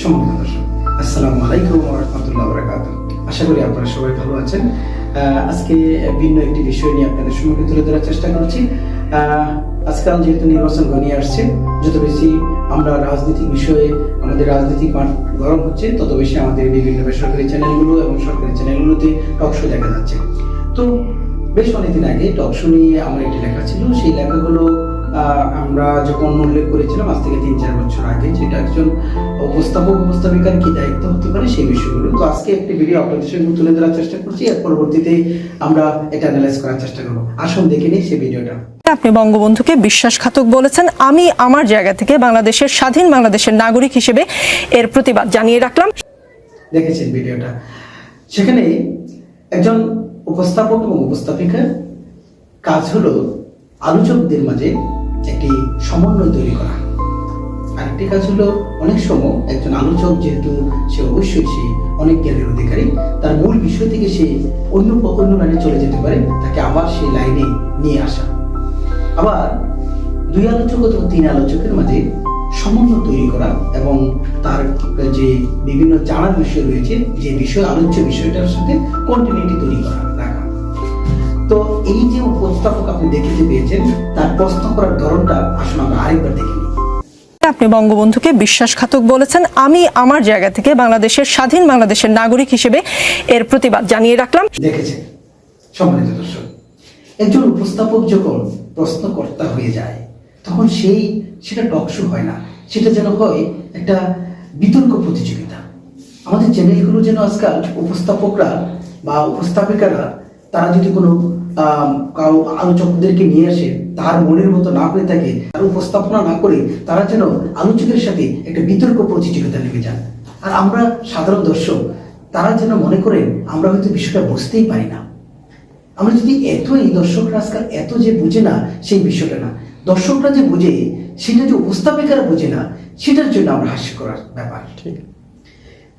সম্মানিত দর্শক আসসালামু আলাইকুম রহমতুল্লাহ বরাকাত আশা করি আপনারা সবাই ভালো আছেন। আজকে ভিন্ন একটি বিষয় নিয়ে আপনাদের সম্মুখে তুলে ধরার চেষ্টা করছি। আজকাল যেহেতু নির্বাচন ঘনিয়ে আসছে, যত বেশি আমরা রাজনৈতিক বিষয়ে, আমাদের রাজনৈতিক মাঠ গরম হচ্ছে, তত বেশি আমাদের বিভিন্ন বেসরকারি চ্যানেলগুলো এবং সরকারি চ্যানেলগুলোতে টক শো দেখা যাচ্ছে। তো বেশ অনেকদিন আগে টক শো নিয়ে আমার একটি লেখা ছিল, সেই লেখাগুলো আমরা যখন উল্লেখ করেছিলাম আজ থেকে তিন চার বছর আগে যেটা একজন উপস্থাপক উপস্থাপিকার কি দায়িত্ব হতে পারে সেই বিষয়গুলো। তো আজকে একটি ভিডিও আপনাদের সঙ্গে তুলে ধরার চেষ্টা করছি। এর পরবর্তীতে আমরা এটা অ্যানালাইজ করার চেষ্টা করব। আসুন দেখে নিই সেই ভিডিওটা আপনি বঙ্গবন্ধুকে বিশ্বাসঘাতক বলেছেন। আমি আমার জায়গা থেকে বাংলাদেশের স্বাধীন বাংলাদেশের নাগরিক হিসেবে এর প্রতিবাদ জানিয়ে রাখলাম। দেখেছেন ভিডিওটা সেখানে একজন উপস্থাপক এবং উপস্থাপিকার কাজ হলো আলোচকদের মাঝে একটি সমন্বয় তৈরি করা। আরেকটি কাজ হলো, অনেক সময় একজন আলোচক যেহেতু সে অবশ্যই সে অনেক জ্ঞানের অধিকারী, তার মূল বিষয় থেকে সে অন্য অন্য লাইনে চলে যেতে পারে, তাকে আবার সেই লাইনে নিয়ে আসা। আবার দুই আলোচক অথবা তিন আলোচকের মাঝে সমন্বয় তৈরি করা এবং তার যে বিভিন্ন জানার বিষয় রয়েছে, যে বিষয়, আলোচ্য বিষয়টার সাথে কন্টিনিউটি তৈরি করা। এই যে উপস্থাপক আপনি দেখতে পেয়েছেন তার প্রশ্ন করার ধরনটা আসলে আমরা আরেকবার দেখে আপনি বঙ্গবন্ধুকে বিশ্বাসঘাতক বলেছেন। আমি আমার জায়গা থেকে বাংলাদেশের স্বাধীন বাংলাদেশের নাগরিক হিসেবে এর প্রতিবাদ জানিয়ে রাখলাম। দেখেছেন? সম্মানিত দর্শক একজন উপস্থাপক যখন প্রশ্নকর্তা হয়ে যায় তখন সেই সেটা টকশো হয় না। সেটা যেন হয় একটা বিতর্ক প্রতিযোগিতা। আমাদের চ্যানেলগুলো যেন আজকাল উপস্থাপকরা বা উপস্থাপিকারা তারা যদি কোনো কারও আলোচকদেরকে নিয়ে আসে তার মনের মতো না হয়ে থাকে তার উপস্থাপনা না করে তারা যেন আলোচকের সাথে একটা বিতর্ক প্রতিযোগিতা নেমে যান আর আমরা সাধারণ দর্শক তারা যেন মনে করেন আমরা হয়তো বিষয়টা বুঝতেই পারি না। আমরা যদি এত এই দর্শকরা আজকাল এত যে বুঝে না সেই বিষয়টা না দর্শকরা যে বুঝে সেটা যে উপস্থাপিকারা বুঝে না সেটার জন্য আমরা হাস্য করার ব্যাপার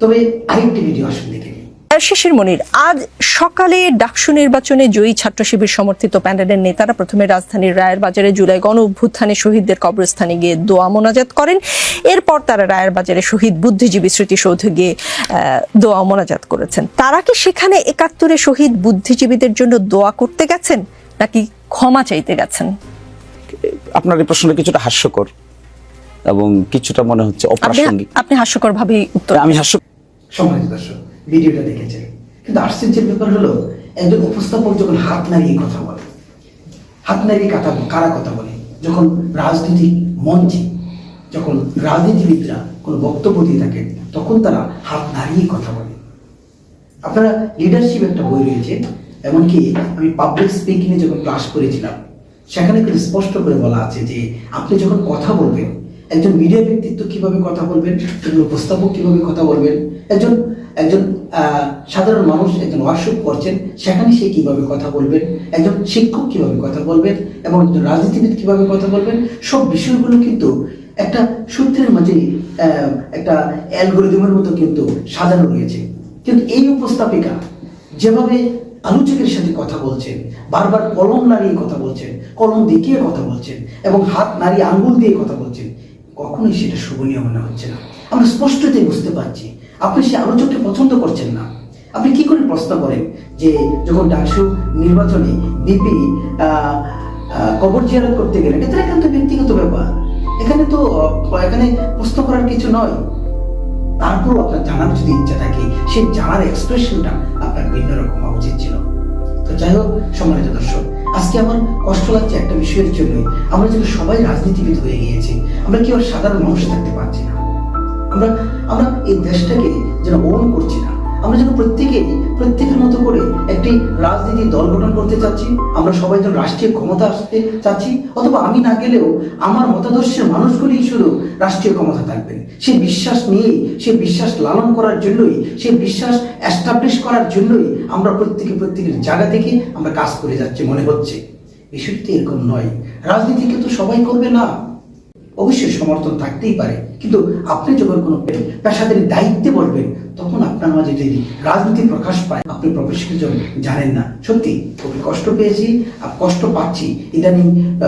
তবে আরেকটি ভিডিও আসুন দেখে শিশির মনির আজ সকালে ডাকসু নির্বাচনে জয়ী ছাত্র শিবির সমর্থিত প্যানেলের নেতারা প্রথমে রাজধানীর রায়ের বাজারে জুলাই গণ অভ্যুত্থানে শহীদদের কবরস্থানে গিয়ে দোয়া মোনাজাত করেন। এরপর তারা রায়ের বাজারে শহীদ বুদ্ধিজীবী স্মৃতিসৌধে গিয়ে আহ, দোয়া মোনাজাত করেছেন। তারা কি সেখানে একাত্তরে শহীদ বুদ্ধিজীবীদের জন্য দোয়া করতে গেছেন নাকি ক্ষমা চাইতে গেছেন? আপনার এই প্রশ্নটা কিছুটা হাস্যকর এবং কিছুটা মনে হচ্ছে আপনি অপ্রাসঙ্গিক। আপনি হাস্যকর ভাবেই উত্তর আমি হাস্য সম্মানিত দর্শক। ভিডিওটা দেখেছেন কিন্তু আশ্চর্যের ব্যাপার হলো, একজন উপস্থাপক যখন হাত নাড়িয়ে কথা বলে, হাত নাড়িয়ে কথা কারা কথা বলে? যখন রাজনৈতিক মঞ্চে, যখন রাজনীতিবিদরা কোনো বক্তব্য দিয়ে থাকে, তখন তারা হাত নাড়িয়ে কথা বলে। আপনারা লিডারশিপ একটা বই রয়েছে, এমনকি আমি পাবলিক স্পিকিংয়ে যখন ক্লাস করেছিলাম, সেখানে কিন্তু স্পষ্ট করে বলা আছে যে, আপনি যখন কথা বলবেন, একজন মিডিয়া ব্যক্তিত্ব কীভাবে কথা বলবেন, একজন উপস্থাপক কীভাবে কথা বলবেন, একজন একজন সাধারণ মানুষ একজন ওয়ার্কশপ করছেন, সেখানে সে কীভাবে কথা বলবেন, একজন শিক্ষক কীভাবে কথা বলবেন, এবং একজন রাজনীতিবিদ কীভাবে কথা বলবেন, সব বিষয়গুলো কিন্তু একটা সূত্রের মাঝে একটা অ্যালগোরিদমের মতো কিন্তু সাজানো রয়েছে। কিন্তু এই উপস্থাপিকা যেভাবে আলোচকের সাথে কথা বলছেন, বারবার কলম নাড়িয়ে কথা বলছেন, কলম দেখিয়ে কথা বলছেন, এবং হাত নাড়িয়ে আঙ্গুল দিয়ে কথা বলছেন, কখনোই সেটা শুভনীয় মনে হচ্ছে না। আমরা স্পষ্টতই বুঝতে পারছি আপনি সে আলোচককে পছন্দ করছেন না। আপনি কি করে প্রশ্ন করেন যে যখন ডাকসু নির্বাচনে বিপি কবর জিয়ারত করতে গেলেন, এটা একান্ত ব্যক্তিগত ব্যাপার। এখানে তো এখানে প্রশ্ন করার কিছু নয়। তারপরও আপনার জানার যদি ইচ্ছা থাকে সেই জানার এক্সপ্রেশনটা আপনার ভিন্ন রকম হওয়া উচিত ছিল। তো যাই হোক, সম্মানিত দর্শক, আজকে আমার কষ্ট লাগছে একটা বিষয়ের জন্যই। আমরা যেন সবাই রাজনীতিবিদ হয়ে গিয়েছি, আমরা কি আর সাধারণ মানুষ থাকতে পারছি না? আমরা আমরা এই দেশটাকে যেন ওন করছি না। আমরা যেন প্রত্যেকেই প্রত্যেকের মতো করে একটি রাজনীতি দল গঠন করতে চাচ্ছি। আমরা সবাই যেন রাষ্ট্রীয় ক্ষমতা আসতে চাচ্ছি। অথবা আমি না গেলেও আমার মতাদর্শের মানুষগুলি শুধু রাষ্ট্রীয় ক্ষমতা থাকবেন সেই বিশ্বাস নিয়েই সেই বিশ্বাস লালন করার জন্যই সেই বিশ্বাস অ্যাস্টাবলিশ করার জন্যই আমরা প্রত্যেকে প্রত্যেকের জায়গা থেকে আমরা কাজ করে যাচ্ছি, মনে হচ্ছে। বিষয়টি এরকম নয়। রাজনীতিকে তো সবাই করবে না। অবশ্যই সমর্থন থাকতেই পারে। কিন্তু আপনি যখন কোনো পেশাদের দায়িত্বে বলবেন, তখন আপনার মাঝে যদি রাজনীতি প্রকাশ পায়, আপনি প্রফেশনালিজম জানেন না। সত্যি, খুবই কষ্ট পেয়েছি আর কষ্ট পাচ্ছি। ইদানিং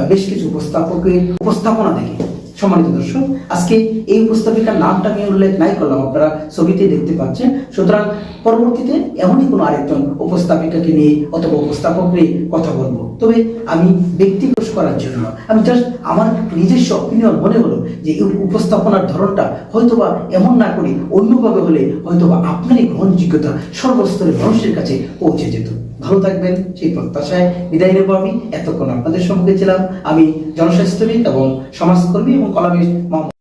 বেশ কিছু উপস্থাপকের উপস্থাপনা দেখে। সম্মানিত দর্শক, আজকে এই উপস্থাপিকার নামটা আমি উল্লেখ নাই করলাম, আপনারা ছবিতে দেখতে পাচ্ছেন। সুতরাং পরবর্তীতে এমনই কোনো আরেকজন উপস্থাপিকাকে নিয়ে অথবা উপস্থাপক নিয়ে কথা বলব। তবে আমি ব্যক্তিগত করার জন্য, আমি জাস্ট আমার নিজস্ব অপিনিয়ন মনে হলো যে এই উপস্থাপনার ধরনটা হয়তোবা এমন না করি অন্যভাবে হলে হয়তোবা আপনারই গ্রহণযোগ্যতা সর্বস্তরের মানুষের কাছে পৌঁছে যেত। ভালো থাকবেন, সেই প্রত্যাশায় বিদায় নেব আমি। এতক্ষণ আপনাদের সম্মুখে ছিলাম আমি জনস্বাস্থ্যবিদ এবং সমাজকর্মী এবং কলামিস্ট মোহাম্মদ